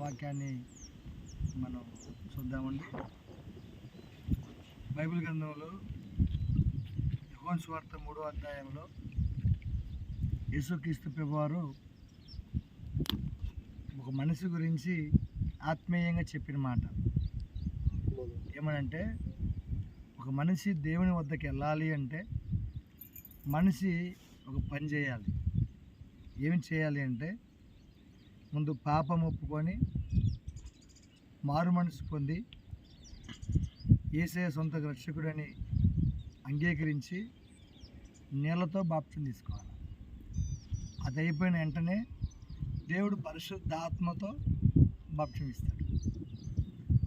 వాక్యాన్ని మనం చూద్దామండి. బైబిల్ గ్రంథంలో యోహాను స్వార్థ మూడో అధ్యాయంలో యేసుక్రీస్తు ప్రభువారు ఒక మనిషి గురించి ఆత్మీయంగా చెప్పిన మాట. ఏమనంటే ఒక మనిషి దేవుని వద్దకు వెళ్ళాలి అంటే మనిషి ఒక పని చేయాలి. ఏమి చేయాలి అంటే ముందు పాపం ఒప్పుకొని మారు మనసు పొంది ఏసే సొంత రక్షకుడని అంగీకరించి నీళ్ళతో బాప్సం తీసుకోవాలి. అది అయిపోయిన వెంటనే దేవుడు పరిశుద్ధాత్మతో బాప్సం ఇస్తాడు.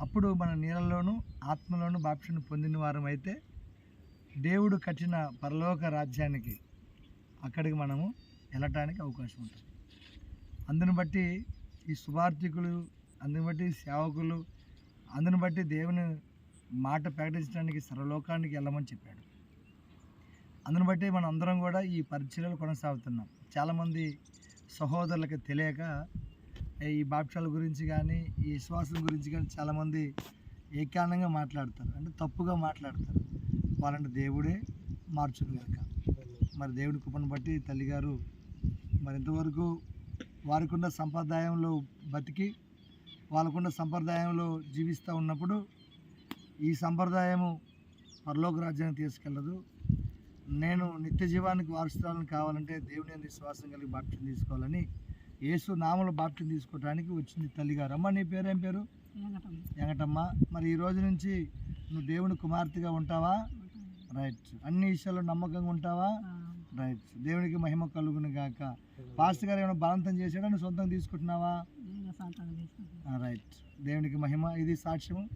అప్పుడు మన నీళ్ళలోనూ ఆత్మలోనూ బాప్షన్ పొందిన వారం అయితే దేవుడు కట్టిన పరలోక రాజ్యానికి అక్కడికి మనము వెళ్ళటానికి అవకాశం ఉంటుంది. అందుని బట్టి ఈ శుభార్థికులు అందుని బట్టి సేవకులు అందుని బట్టి దేవుని మాట ప్రకటించడానికి సర్వలోకానికి వెళ్ళమని చెప్పాడు. అందుని బట్టి మనం అందరం కూడా ఈ పరిచర్యలు కొనసాగుతున్నాం. చాలామంది సహోదరులకు తెలియక ఈ బాప్షాల గురించి కానీ ఈ విశ్వాసం గురించి కానీ చాలామంది ఏకాండంగా మాట్లాడతారు. అంటే తప్పుగా మాట్లాడతారు. వాళ్ళంటే దేవుడే మార్చును కనుక మరి దేవుడి కృపను బట్టి తల్లిగారు మరి ఇంతవరకు వారికున్న సంప్రదాయంలో బతికి వాళ్ళకున్న సంప్రదాయంలో జీవిస్తూ ఉన్నప్పుడు ఈ సంప్రదాయము పరలోక రాజ్యానికి తీసుకెళ్ళదు నేను నిత్య జీవానికి వారసురాలను కావాలంటే దేవుని విశ్వాసం కలిగి బాప్టిజం తీసుకోవాలని యేసు నామలు బాప్టిజం తీసుకోవడానికి వచ్చింది తల్లిగారు. అమ్మ నీ పేరేం పేరు? వెంకటమ్మ. మరి ఈ రోజు నుంచి నువ్వు దేవుని కుమార్తెగా ఉంటావా? రైట్. అన్ని విషయాల్లో నమ్మకంగా ఉంటావా? రైట్. దేవునికి మహిమ కలుగును గాక. పాస్టర్ గారు ఏమైనా బలవంతం చేశాడా? నువ్వు సొంతంగా తీసుకుంటున్నావా రైట్. దేవునికి మహిమ. ఇది సాక్ష్యము.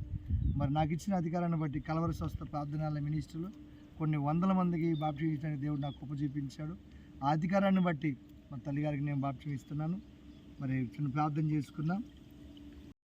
మరి నాకు ఇచ్చిన అధికారాన్ని బట్టి కలవరి స్వస్థ ప్రార్థనాల మినిస్టర్లు కొన్ని వందల మందికి బాప్టిజం ఇచ్చడానికి దేవుడు నాకు కృప చూపించాడు. ఆ అధికారాన్ని బట్టి మా తల్లిగారికి నేను బాప్టిజం ఇస్తున్నాను. మరి చిన్న ప్రార్థన చేసుకుందాం.